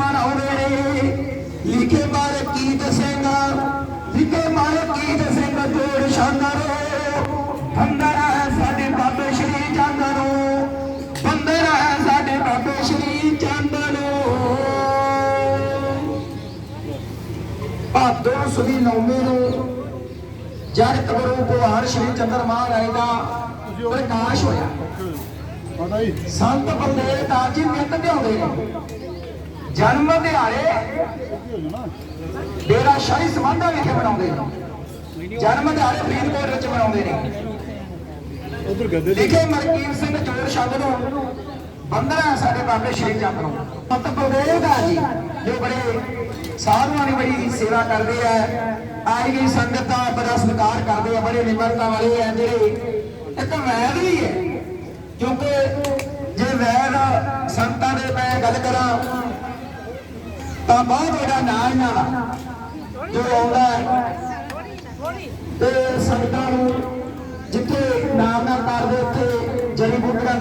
ਮਨਾਉਂਦੇ ਨੇ। ਲਿਖੇ ਮਾਰੇ ਕੀ ਦਸੇਗਾ ਲਿਖੇ ਮਾਰੇ ਕੀ ਦਸੇਗਾ ਜੋੜ ਸ਼ਾਨਦਾਰੋ ਬੰਦਰ ਹੈ ਸਾਡੇ ਬਾਬੇ ਸ਼੍ਰੀ ਚੰਦਨੋ ਬੰਦਰ ਹੈ ਸਾਡੇ ਬਾਬੇ ਸ਼੍ਰੀ ਚੰਦਨੋ ਭਾਦੋਂ ਸੁਦੀ ਨੌਮੀ ਨੂੰ ਜੜ ਕਬਰੂ ਪੁਹਾਰ ਸ਼੍ਰੀ ਚੰਦਰ ਮਹਾਰਾਜ ਦਾ ਪ੍ਰਕਾਸ਼ ਹੋਇਆ। ਸੰਤ ਬਲਦੇਵ ਦਾਸ ਜੀ ਨਿਤ ਧਿਆਉਂਦੇ ਨੇ। ਜਨਮ ਦਿਹਾੜੇ ਹੋ ਡੇਰਾ ਸ਼ਾਹੀ ਸਮਾਧਾ ਵਿਖੇ ਮਨਾਉਂਦੇ ਨੇ। ਜਨਮ ਦਿਹਾੜੇ ਫਰੀਦਕੋਟ ਵਿੱਚ ਮਨਾਉਂਦੇ ਨੇ। ਉਧਰ ਗੱਦੇ ਦੇ ਲਿਖੇ ਮਲਕੀਤ ਸਿੰਘ ਜੋੜ ਸ਼ਬਦ ਨੂੰ। ਬੰਦਨਾ ਸਾਡੇ ਬਾਬੇ ਸ਼੍ਰੀ ਚੰਦ ਨੂੰ। ਦਾਸ ਜੀ ਜੋ ਬੜੇ ਸਾਧੂਆਂ ਦੀ ਬੜੀ ਸੇਵਾ ਕਰਦੇ ਆ। ਆਈ ਗਈ ਸੰਗਤ ਬੜਾ ਸਤਿਕਾਰ ਕਰਦੇ ਆ ਬੜੇ ਨਿਮਰਤਾ ਵਾਲੇ ਆ ਜਿਹੜੇ ਇੱਕ ਵੈਦ ਵੀ ਹੈ। ਕਿਉਂਕਿ ਜੇ ਵੈਦ ਸੰਤਾਂ ਤਾਂ ਬਹੁਤ ਵੱਡਾ ਨਾਂ ਇਹਨਾਂ ਦਾ ਜੋ ਆਉਂਦਾ ਹੈ। ਤੇ ਸੰਗਤਾਂ ਨੂੰ ਜਿੱਥੇ ਨਾਮ ਨਾਲ ਕਰਦੇ ਉੱਥੇ ਜੜੀ ਬੂਟੀਆਂ